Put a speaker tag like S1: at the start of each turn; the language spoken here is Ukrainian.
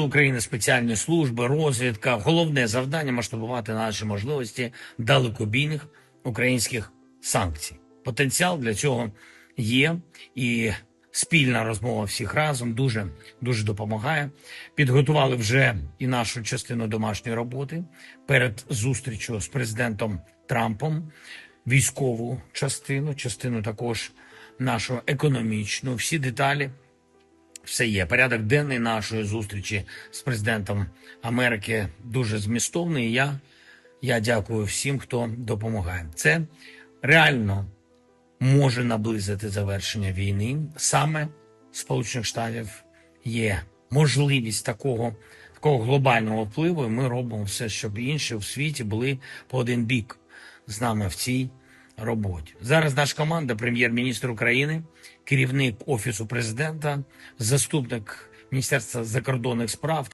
S1: України спеціальні служби, розвідка. Головне завдання масштабувати наші можливості далекобійних українських санкцій. Потенціал для цього є, і спільна розмова всіх разом дуже дуже допомагає. Підготували вже і нашу частину домашньої роботи перед зустрічю з президентом Трампом, військову частину, частину також нашу економічну. Всі деталі все є. Порядок денний нашої зустрічі з президентом Америки дуже змістовний. Я, я дякую всім, хто допомагає. Це реально може наблизити завершення війни. Саме Сполучених Штатів є можливість такого, такого глобального впливу. І ми робимо все, щоб інші в світі були по один бік з нами в цій роботі. Зараз наша команда, прем'єр-міністр України, керівник офісу президента, заступник Міністерства закордонних справ.